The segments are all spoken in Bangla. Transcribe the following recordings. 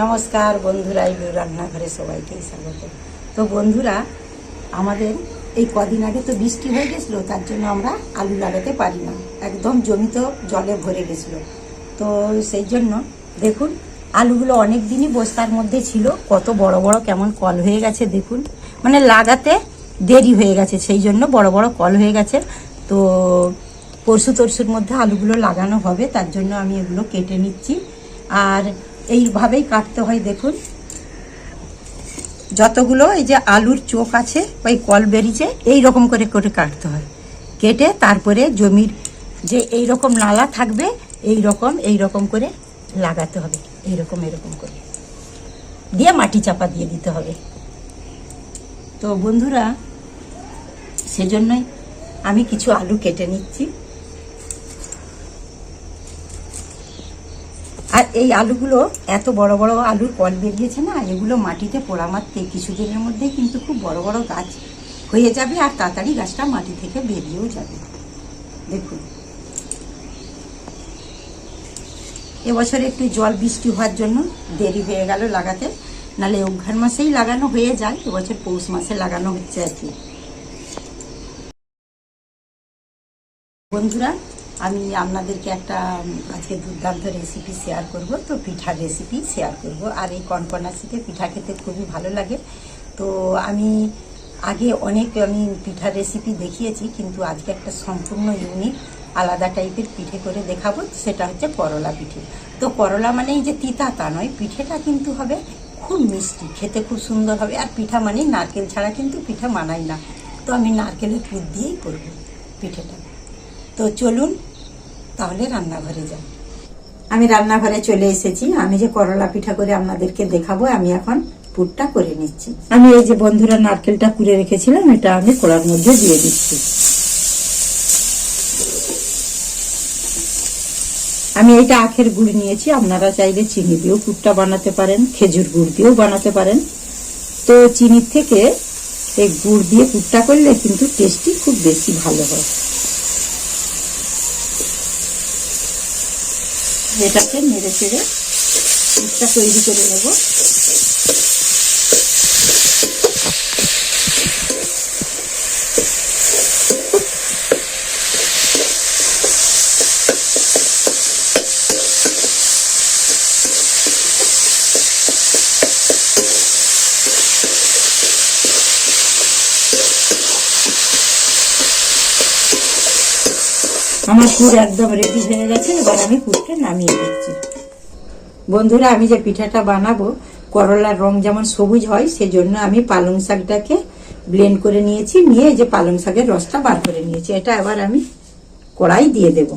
নমস্কার বন্ধুরা, এই রান্নাঘরে সবাইকে স্বাগত। তো বন্ধুরা, আমাদের এই কদিন আগে তো বৃষ্টি হয়ে গেছিল, তার জন্য আমরা আলু লাগাতে পারি না। একদম জমিত জলে ভরে গেছিল। তো সেই জন্য দেখুন, আলুগুলো অনেক দিনই বস্তার মধ্যে ছিল, কত বড় বড় কেমন কল হয়ে গেছে, দেখুন। মানে লাগাতে দেরি হয়ে গেছে, সেই জন্য বড় বড় কল হয়ে গেছে। তো পরশু তরশুর মধ্যে আলুগুলো লাগানো হবে, তার জন্য আমি এগুলো কেটে নিচ্ছি। আর এইভাবেই কাটতে হয়, দেখুন। যতগুলো এই যে আলুর চোখ আছে, ওই কল বেরিয়েছে এই রকম করে করে কাটতে হয়। কেটে তারপরে জমির যে এই রকম নালা থাকবে এই রকম এই রকম করে লাগাতে হবে। এই রকম এরকম করে। দিয়ে মাটি চাপা দিয়ে দিতে হবে। তো বন্ধুরা, সেজন্যই আমি কিছু আলু কেটে নিচ্ছি। এই আলুগুলো এত বড় বড় আলুর কল বেরিয়েছে না, এগুলো মাটিতে পোড়া মারতে কিছুদিনের মধ্যেই কিন্তু খুব বড় বড় গাছ হয়ে যাবে আর তাড়াতাড়ি গাছটা মাটি থেকে বেরিয়েও যাবে। দেখুন। এবছর একটু জল বৃষ্টি হওয়ার জন্য দেরি হয়ে গেল লাগাতে। নালে অঘ্রাণ মাসেই লাগানো হয়ে যায়, এবছর পৌষ মাসে লাগানো হচ্ছে আর কি। বন্ধুরা আমি আপনাদেরকে একটা আজকে দুর্দান্ত রেসিপি শেয়ার করব। তো পিঠার রেসিপি শেয়ার করব। আর এই কনকনাসিতে পিঠা খেতে খুবই ভালো লাগে। তো আমি আগে অনেক, আমি পিঠার রেসিপি দেখিয়েছি, কিন্তু আজকে একটা সম্পূর্ণ ইউনিক আলাদা টাইপের পিঠে করে দেখাবো। সেটা হচ্ছে করলা পিঠে। তো করলা মানে এই যে তিতা তা নয়, পিঠেটা কিন্তু হবে খুব মিষ্টি, খেতে খুব সুন্দর হবে। আর পিঠা মানেই নারকেল ছাড়া কিন্তু পিঠা মানাই না। তো আমি নারকেলের পুর দিয়েই করব পিঠেটা। তো চলুন তাহলে রান্নাঘরে যাই আমি রান্নাঘরে চলে এসেছি। আমি যে করলা পিঠা করে আপনাদেরকে দেখাবো, আমি এখন পুরটা করে নিচ্ছি। আমি এই যে বন্ধুরা নারকেলটা কুড়ে রেখেছিলাম, এটা আমি কড়ার মধ্যে দিয়ে দিচ্ছি। আমি এটা আখের গুড় নিয়েছি। আপনারা চাইলে চিনি দিয়েও পুরটা বানাতে পারেন, খেজুর গুড় দিয়েও বানাতে পারেন। তো চিনির থেকে এই গুড় দিয়ে পুরটা করলে কিন্তু টেস্টি খুব বেশি ভালো হয়। এটাকে নেড়ে চেড়ে পুরটা তৈরি করে নেব। আমার পুর একদম রেডি হয়ে গেছে, এবার আমি পুরটা নামিয়ে দিচ্ছি। বন্ধুরা, আমি যে পিঠাটা বানাবো, করলার রং যেমন সবুজ হয়, সেজন্য আমি পালং শাকটাকে ব্লেন্ড করে নিয়েছি, নিয়ে যে পালং শাকের রসটা বার করে নিয়েছি। এটা এবার আমি কড়াই দিয়ে দেব।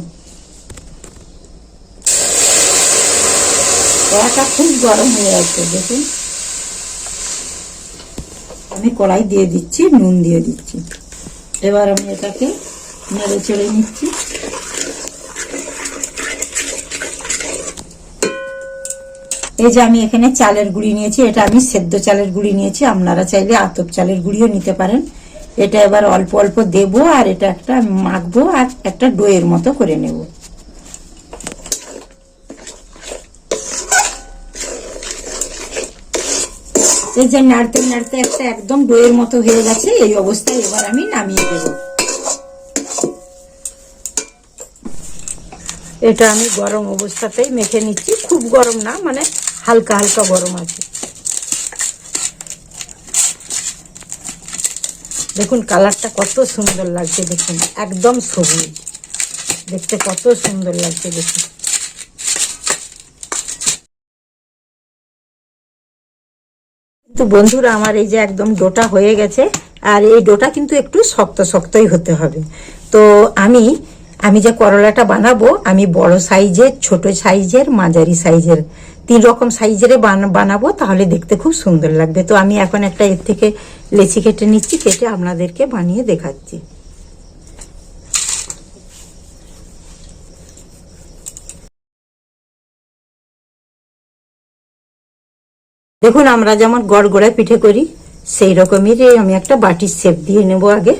কড়াটা খুব গরম হয়ে আছে, দেখুন। আমি কড়াই দিয়ে দিচ্ছি, নুন দিয়ে দিচ্ছি। এবার আমি এটাকে নেড়ে চড়ে নিচ্ছি। এই যে আমি এখানে চালের গুঁড়ি নিয়েছি, এটা আমি সেদ্ধ চালের গুঁড়ি নিয়েছি। আপনারা চাইলে আতপ চালের গুঁড়িও নিতে পারেন। এটা এবার অল্প অল্প দেবো আর এটা একটা মাখবো আর একটা ডোয়ের মতো করে নেব। এই যে নাড়তে নাড়তে একটা একদম ডোয়ের মতো হয়ে গেছে, এই অবস্থায় এবার আমি নামিয়ে দেবো। এটা আমি গরম অবস্থাতেই মেখে নিচ্ছি। খুব গরম না মানে হালকা হালকা গরম আছে। দেখুন, কালারটা কত সুন্দর লাগছে, দেখুন, একদম সবুজ। দেখতে কত সুন্দর লাগছে, দেখুন। তো বন্ধুরা, আমার এই যে একদম ডোটা হয়ে গেছে, আর এই ডোটা কিন্তু একটু শক্ত, শক্তই হতে হবে। তো আমি আমি যে করলাটা বানাবো, আমি বড় সাইজের, ছোট সাইজের, মাঝারি সাইজের তিন রকম সাইজের বানাবো, তাহলে দেখতে খুব সুন্দর লাগবে। তো আমি এখন একটা এর থেকে লেচি কেটে নিচ্ছি, কেটে আপনাদেরকে বানিয়ে দেখাচ্ছি। দেখুন, আমরা যেমন গড়গড়া পিঠে করি, সেই রকমেরই আমি একটা বাটির শেপ দিয়ে নেব আগে।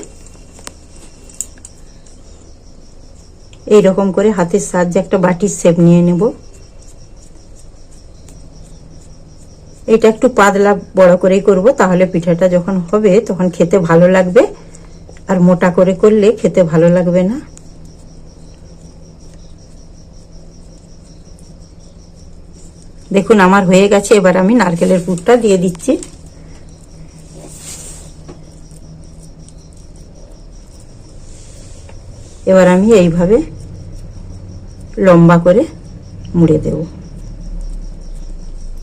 এই রকম করে হাতের সাহায্যে একটা বাটির শেপ নিয়ে নেব। এটা একটু পাতলা বড় করেই করব, তাহলে পিঠাটা যখন হবে তখন খেতে ভালো লাগবে। আর মোটা করে করলে খেতে ভালো লাগবে না। দেখুন, আমার হয়ে গেছে, এবার আমি নারকেলের পুরটা দিয়ে দিচ্ছি। এবার আমি এইভাবে লম্বা করে মুড়ে দেব।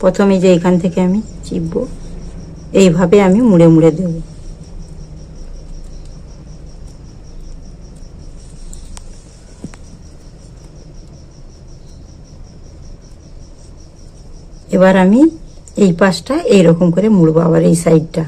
প্রথমে যে এখান থেকে আমি চিপব, এইভাবে আমি মুড়ে মুড়ে দেব। এবার আমি এই পাশটা এইরকম করে মুড়বো, আবার এই সাইডটা।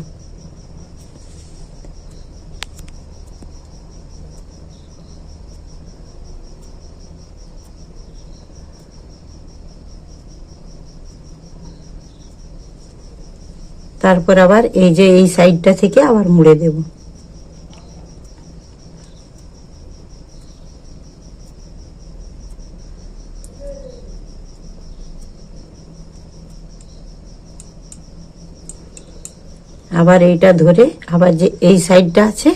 তারপর আবার এই যে এই সাইডটা থেকে আবার মুড়ে দেব। আবার এইটা ধরে আবার যে এই সাইডটা আছে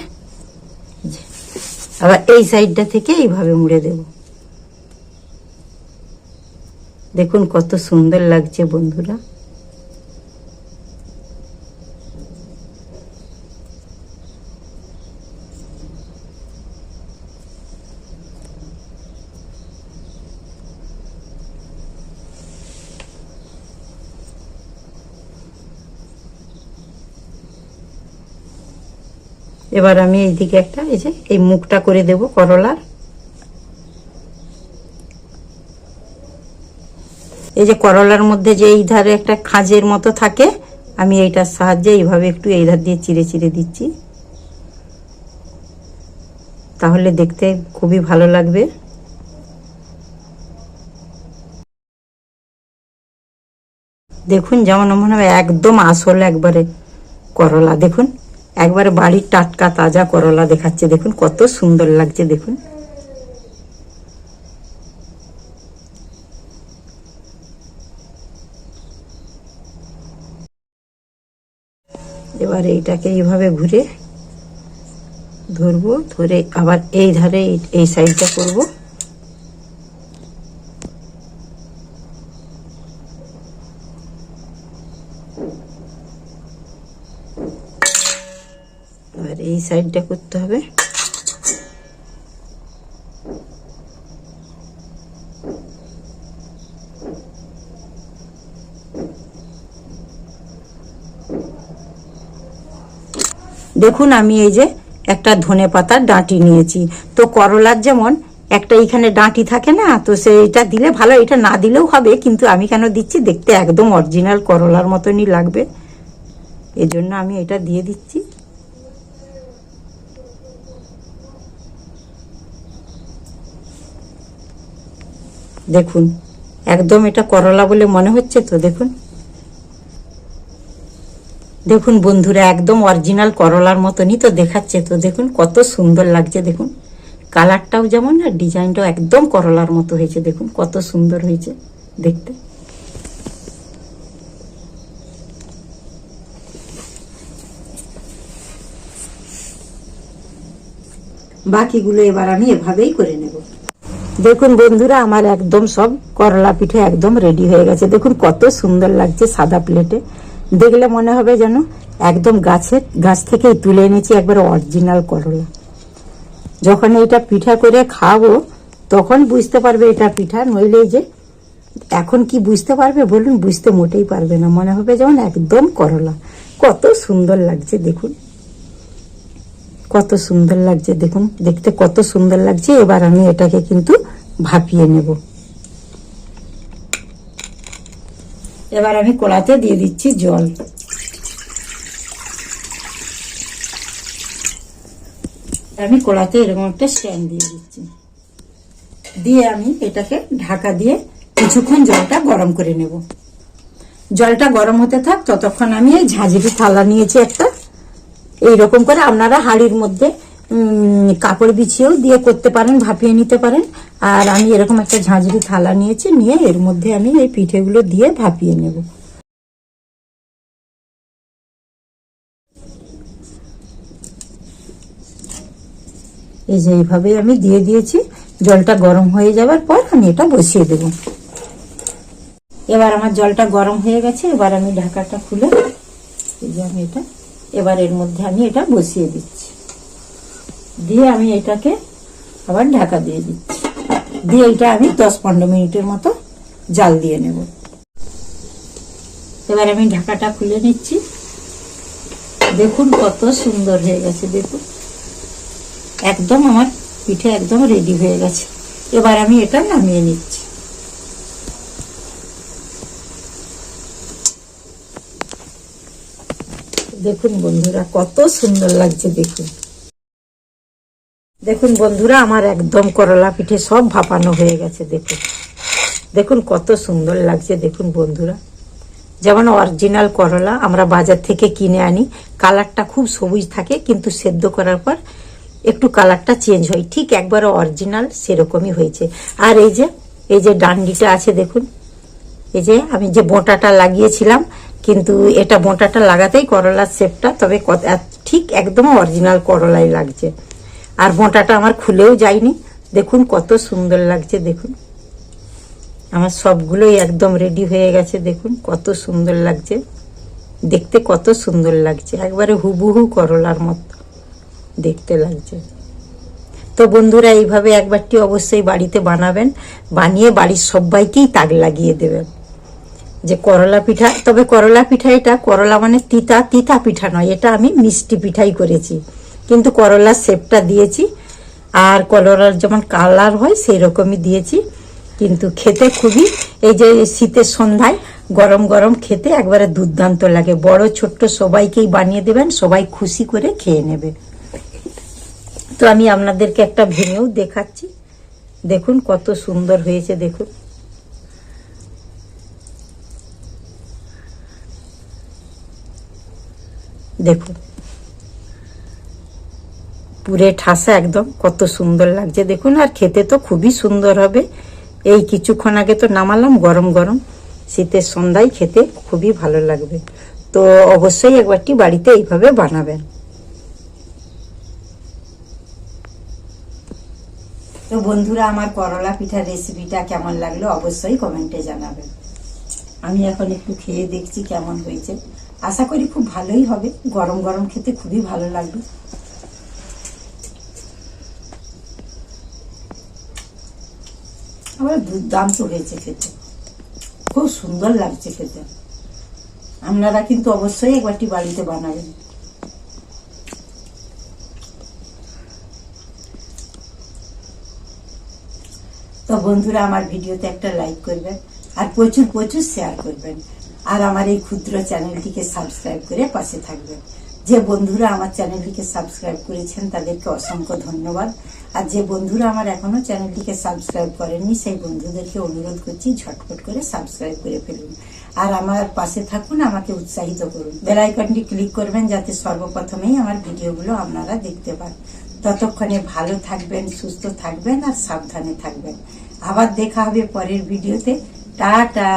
আবার এই সাইডটা থেকে এইভাবে মুড়ে দেব। দেখুন কত সুন্দর লাগছে বন্ধুরা। এবার আমি এইদিকে একটা, এই যে, এই মুখটা করে দেব করলার। এই যে করলার মধ্যে যে এই ধারে একটা খাঁজের মতো থাকে, আমি এইটার সাহায্যে এইভাবে একটু এই ধার দিয়ে চিড়ে চিড়ে দিচ্ছি। তাহলে দেখতে খুবই ভালো লাগবে। দেখুন, যেমন মনে হয় একদম আসল একবারে করলা। দেখুন। একবারে বাড়ির টাটকা তাজা করলা দেখাচ্ছে, দেখুন কত সুন্দর লাগছে, দেখুন। এবার এইটাকে এইভাবে ঘুরে ধরবো, ধরে আবার এই ধারে এই- সাইডটা করব এবার এই সাইডটা করতে হবে। দেখুন, আমি এই যে একটা ধনে পাতার ডাঁটি নিয়েছি। তো করলার যেমন একটা এখানে ডাঁটি থাকে না, তো সেইটা দিলে ভালো, এটা না দিলেও হবে, কিন্তু আমি কেন দিচ্ছি? দেখতে একদম অরিজিনাল করলার মতনই লাগবে। এজন্য আমি এটা দিয়ে দিচ্ছি। দেখুন। একদম এটা করলা বলে মনে হচ্ছে তো, দেখুন। দেখুন বন্ধুরা, একদম অরিজিনাল করলার মতনই তো দেখাচ্ছে তো, দেখুন কত সুন্দর লাগছে, দেখুন। কালারটাও যেমন আর ডিজাইনটাও একদম করলার মতো হয়েছে, দেখুন কত সুন্দর হয়েছে দেখতে। বাকিগুলো এবার আমি এভাবেই করে নেব। দেখুন বন্ধুরা, আমার একদম সব করলা পিঠে একদম রেডি হয়ে গেছে। দেখুন কত সুন্দর লাগছে সাদা প্লেটে দেখলে মনে হবে যেন একদম গাছের, গাছ থেকেই তুলে এনেছি একবার অরিজিনাল করলা। যখন এটা পিঠা করে খাব, তখন বুঝতে পারবে এটা পিঠা, নইলে যে এখন কি বুঝতে পারবে বলুন, বুঝতে মোটেই পারবে না। মনে হবে যেমন একদম করলা। কত সুন্দর লাগছে, দেখুন। কত সুন্দর লাগছে, দেখুন, দেখতে কত সুন্দর লাগছে। এবার আমি এটাকে কিন্তু ভাপিয়ে নেব। এবার আমি কড়াতে দিয়ে দিচ্ছি জল। আমি কড়াতে এরকম একটা স্ট্যান্ড দিয়ে দিচ্ছি। দিয়ে আমি এটাকে ঢাকা দিয়ে কিছুক্ষণ জলটা গরম করে নেব। জলটা গরম হতে থাক, ততক্ষণ আমি এই ঝাঁঝরি থালা নিয়েছি একটা। এইরকম করে আপনারা হাঁড়ির মধ্যে কাপড় বিছিয়েও দিয়ে করতে পারেন, ভাপিয়ে নিতে পারেন। আর আমি এরকম একটা ঝাঁঝরি থালা নিয়েছি, নিয়ে এর মধ্যে আমি এই পিঠেগুলো দিয়ে ভাপিয়ে নেব। এই যে এইভাবে আমি দিয়ে দিয়েছি। জলটা গরম হয়ে যাওয়ার পর আমি এটা বসিয়ে দেব। এবার আমার জলটা গরম হয়ে গেছে, এবার আমি ঢাকাটা খুলে, এই যে আমি এটা এবার এর মধ্যে আমি এটা বসিয়ে দিচ্ছি। দিয়ে আমি এটাকে আবার ঢাকা দিয়ে দিচ্ছি। দিয়ে এটা আমি দশ পনেরো মিনিটের মতো জাল দিয়ে নেব। এবার আমি ঢাকাটা খুলে নিচ্ছি। দেখুন কত সুন্দর হয়ে গেছে, দেখুন। একদম আমার পিঠে একদম রেডি হয়ে গেছে। এবার আমি এটা নামিয়ে নিচ্ছি। দেখুন বন্ধুরা, কত সুন্দর লাগছে দেখুন। দেখুন বন্ধুরা, আমার একদম করলা পিঠে সব ভাপানো হয়ে গেছে, দেখুন। দেখুন কত সুন্দর লাগছে, দেখুন বন্ধুরা। যেমন অরিজিনাল করলা, আমরা বাজার থেকে কিনে আনি। কালারটা খুব সবুজ থাকে, কিন্তু সেদ্ধ করার পর একটু কালারটা চেঞ্জ হয়। ঠিক একবার অরিজিনাল সেরকমই হয়েছে। আর এই যে এই যে ডান্ডিটা আছে, দেখুন। এই যে, আমি যে বোঁটাটা লাগিয়েছিলাম কিন্তু এটা বোঁটাটা লাগাতেই করলার শেপটা তবে ঠিক একদম অরিজিনাল করলাই লাগছে। আর বোঁটাটা আমার খুলেও যায়নি। দেখুন কত সুন্দর লাগছে, দেখুন। আমার সবগুলোই একদম রেডি হয়ে গেছে, দেখুন কত সুন্দর লাগছে। দেখতে কত সুন্দর লাগছে, একবারে হুবহু করলার মতো দেখতে লাগছে। তো বন্ধুরা, এইভাবে একবারটি অবশ্যই বাড়িতে বানাবেন। বানিয়ে বাড়ির সবাইকেই তাক লাগিয়ে দেবেন। যে করলা পিঠা, তবে করলা পিঠা এটা, করলা মানে তিতা তিতা পিঠা নয়, এটা আমি মিষ্টি পিঠাই করেছি। কিন্তু করলার শেপটা দিয়েছি, আর করলার যেমন কালার হয় সেই রকমই দিয়েছি। কিন্তু খেতে খুবই, এই যে শীতের সন্ধ্যায় গরম গরম খেতে একবারে দুর্দান্ত লাগে। বড় ছোট্ট সবাইকেই বানিয়ে দেবেন, সবাই খুশি করে খেয়ে নেবে। তো আমি আপনাদেরকে একটা ভেঙেও দেখাচ্ছি। দেখুন কত সুন্দর হয়েছে, দেখুন। দেখুন। পুরে ঠাসা একদম, কত সুন্দর লাগছে। দেখুন, আর খেতে তো খুবই সুন্দর হবে। এই কিছুক্ষণ আগে তো নামালাম গরম গরম। শীতের সন্ধ্যায় খেতে খুবই ভালো লাগবে। তো অবশ্যই একবারটি বাড়িতে এইভাবে বানাবেন। তো বন্ধুরা, আমার করলা পিঠার রেসিপিটা কেমন লাগল অবশ্যই কমেন্টে জানাবেন। আমি এখন একটু খেয়ে দেখছি কেমন হয়েছে। আশা করি খুব ভালোই হবে। গরম গরম খেতে খুবই ভালো লাগবে। আবার দুর্দান্ত হয়েছে খেতে। খুব সুন্দর লাগছে খেতে। আপনারা কিন্তু অবশ্যই একবারটি বাড়িতে বানাবেন। তো বন্ধুরা, আমার ভিডিওতে একটা লাইক করবেন আর প্রচুর প্রচুর শেয়ার করবেন। আর আমার এই ক্ষুদ্র চ্যানেলটিকে সাবস্ক্রাইব করে পাশে থাকবেন। যে বন্ধুরা আমার চ্যানেলটিকে সাবস্ক্রাইব করেছেন, তাদেরকে অসংখ্য ধন্যবাদ। আর যে বন্ধুরা আমার এখনও চ্যানেলটিকে সাবস্ক্রাইব করেননি, সেই বন্ধুদেরকে অনুরোধ করছি ঝটপট করে সাবস্ক্রাইব করে ফেলুন। আর আমার পাশে থাকুন, আমাকে উৎসাহিত করুন। বেল আইকনটি ক্লিক করবেন, যাতে সর্বপ্রথমেই আমার ভিডিওগুলো আপনারা দেখতে পান। ততক্ষণে ভালো থাকবেন, সুস্থ থাকবেন আর সাবধানে থাকবেন। আবার দেখা হবে পরের ভিডিওতে। টাটা!